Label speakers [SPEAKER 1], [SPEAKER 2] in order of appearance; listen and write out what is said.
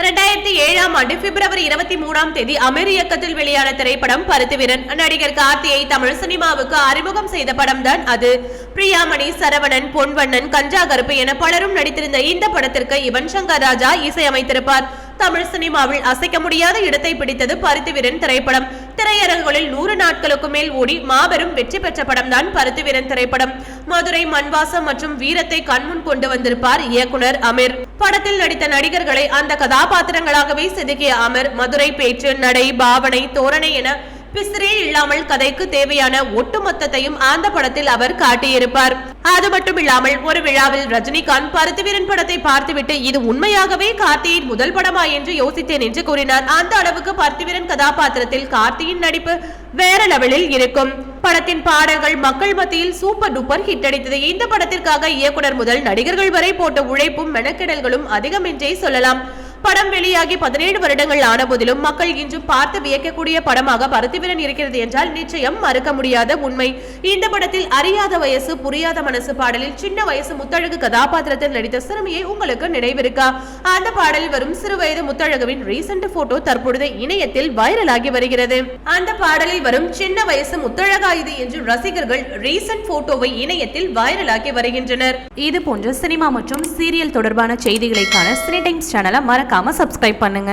[SPEAKER 1] இரண்டாயிரத்தி ஏழாம் ஆண்டு பிப்ரவரி இருபத்தி மூணாம் தேதி அமீர் இயக்கத்தில் வெளியான திரைப்படம் பருத்துவீரன். நடிகர் கார்த்தியை தமிழ் சினிமாவுக்கு அறிமுகம் செய்த படம் தான் அது. பிரியாமணி சரவணன் பொன்வண்ணன் கஞ்சா கருப்பு என பலரும் நடித்திருந்த இந்த படத்திற்கு யுவன் சங்கர் ராஜா இசையமைத்திருப்பார். தமிழ் சினிமாவில் அசைக்க முடியாத இடத்தை பிடித்தது பருத்துவீரன் திரைப்படம். திரையரங்குகளில் நூறு நாட்களுக்கு மேல் ஓடி மாபெரும் வெற்றி பெற்ற படம் தான் பருத்திவீரன் திரைப்படம். மதுரை மண்வாசம் மற்றும் வீரத்தை கண்முன் கொண்டு வந்திருப்பார் இயக்குனர் அமீர். படத்தில் நடித்த நடிகர்களை அந்த கதாபாத்திரங்களாகவே செதுக்கிய அமீர் மதுரை பேச்சு நடை பாவனை தோரணை என பிசிறே இல்லாமல் கதைக்கு தேவையான ஒட்டுமொத்தத்தையும் அந்த படத்தில் அவர் காட்டியிருப்பார். அது மட்டும் இல்லாமல் ஒரு விழாவில் ரஜினிகாந்த் பருத்திவீரன் படத்தை பார்த்துவிட்டு இது உண்மையாகவே கார்த்தியின் முதல் படமா என்று யோசித்தேன் என்று கூறினார். அந்த அளவுக்கு பருத்திவீரன் கதாபாத்திரத்தில் கார்த்தியின் நடிப்பு வேற லெவலில் இருக்கும். படத்தின் பாடல்கள் மக்கள் மத்தியில் சூப்பர் டூப்பர் ஹிட் அடித்தது. இந்த படத்திற்காக இயக்குனர் முதல் நடிகர்கள் வரை போட்ட உழைப்பும் மெனக்கெடல்களும் அதிகம் என்றே சொல்லலாம். படம் வெளியாகி பதினேழு வருடங்கள் ஆன போதிலும் மக்கள் இன்றும் பார்த்து வியக்கக்கூடிய படமாக பருத்திவிரன் இருக்கிறது என்றால் நிச்சயம் மறுக்க முடியாத உண்மை. இந்த படத்தில் அறியாத வயசு புரியாத மனசு பாடலில் சின்ன வயசு முத்தழகு கதாபாத்திரத்தில் நடித்த சிறுமியை உங்களுக்கு நினைவிருக்கா? அந்த பாடலில் வரும் சிறு வயது முத்தழகுவின் ரீசெண்ட் போட்டோ தற்பொழுது இணையத்தில் வைரலாகி வருகிறது. அந்த பாடலில் வரும் சின்ன வயசு முத்தழகா இது என்று ரசிகர்கள் ரீசெண்ட் போட்டோவை இணையத்தில் வைரலாக்கி வருகின்றனர்.
[SPEAKER 2] இது போன்ற சினிமா மற்றும் சீரியல் தொடர்பான செய்திகளைக்கான சினி டைம்ஸ் சேனலை மறக்காம சப்ஸ்கிரைப் பண்ணுங்க.